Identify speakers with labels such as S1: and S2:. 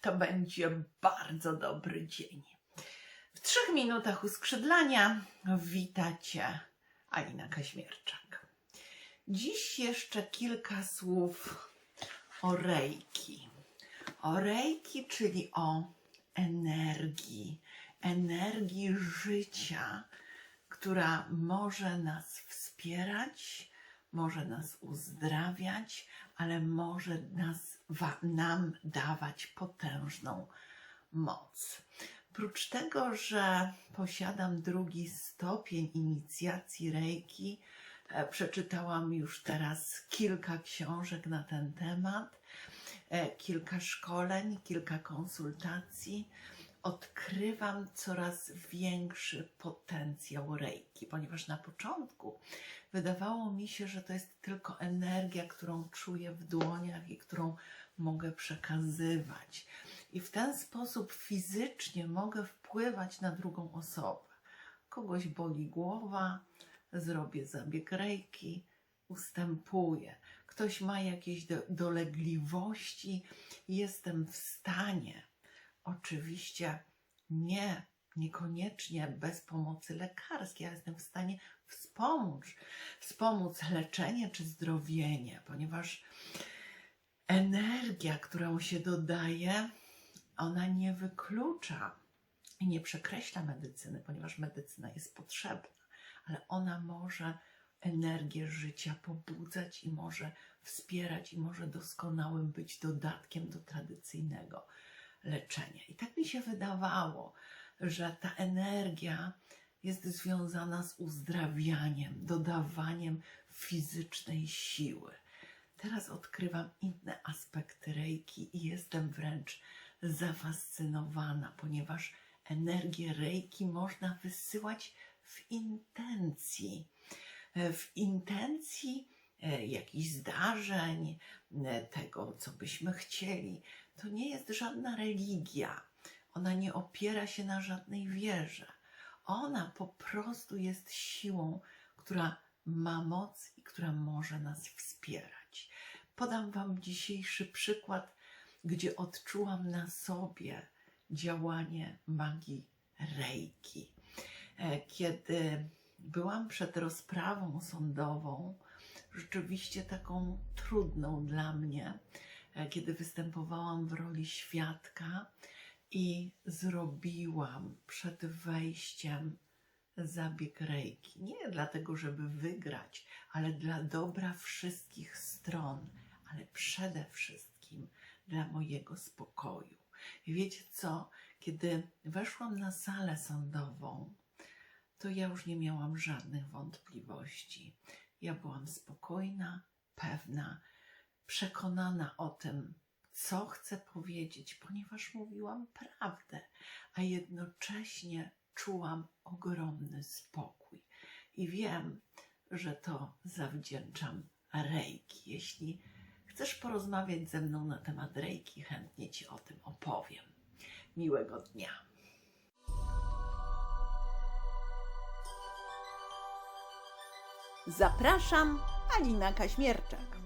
S1: to będzie bardzo dobry dzień. W trzech minutach uskrzydlania witacie Alina Kaźmierczak. Dziś jeszcze kilka słów o rejki. O rejki, czyli o energii, energii życia, która może nas wspierać, może nas uzdrawiać, ale może nas, nam dawać potężną moc. Prócz tego, że posiadam drugi stopień inicjacji Reiki, e, przeczytałam już teraz kilka książek na ten temat, e, kilka szkoleń, kilka konsultacji. Odkrywam coraz większy potencjał Reiki, ponieważ na początku wydawało mi się, że to jest tylko energia, którą czuję w dłoniach i którą mogę przekazywać. I w ten sposób fizycznie mogę wpływać na drugą osobę. Kogoś boli głowa, zrobię zabieg rejki, ustępuję. Ktoś ma jakieś do, dolegliwości, jestem w stanie, oczywiście nie, niekoniecznie bez pomocy lekarskiej, ale jestem w stanie wspomóc, wspomóc leczenie czy zdrowienie, ponieważ energia, którą się dodaje, ona nie wyklucza i nie przekreśla medycyny, ponieważ medycyna jest potrzebna, ale ona może energię życia pobudzać i może wspierać i może doskonałym być dodatkiem do tradycyjnego leczenia. I tak mi się wydawało, że ta energia jest związana z uzdrawianiem, dodawaniem fizycznej siły. Teraz odkrywam inne aspekty reiki i jestem wręcz zafascynowana, ponieważ energię reiki można wysyłać w intencji. W intencji e, jakichś zdarzeń, e, tego, co byśmy chcieli. To nie jest żadna religia. Ona nie opiera się na żadnej wierze. Ona po prostu jest siłą, która ma moc i która może nas wspierać. Podam Wam dzisiejszy przykład, gdzie odczułam na sobie działanie magii Reiki. E, Kiedy byłam przed rozprawą sądową, rzeczywiście taką trudną dla mnie, kiedy występowałam w roli świadka i zrobiłam przed wejściem zabieg rejki. Nie dlatego, żeby wygrać, ale dla dobra wszystkich stron, ale przede wszystkim dla mojego spokoju. I wiecie co? Kiedy weszłam na salę sądową, to ja już nie miałam żadnych wątpliwości. Ja byłam spokojna, pewna, przekonana o tym, co chcę powiedzieć, ponieważ mówiłam prawdę, a jednocześnie czułam ogromny spokój. I wiem, że to zawdzięczam Reiki. Jeśli chcesz porozmawiać ze mną na temat Reiki, chętnie Ci o tym opowiem. Miłego dnia.
S2: Zapraszam, Alina Kaźmierczak.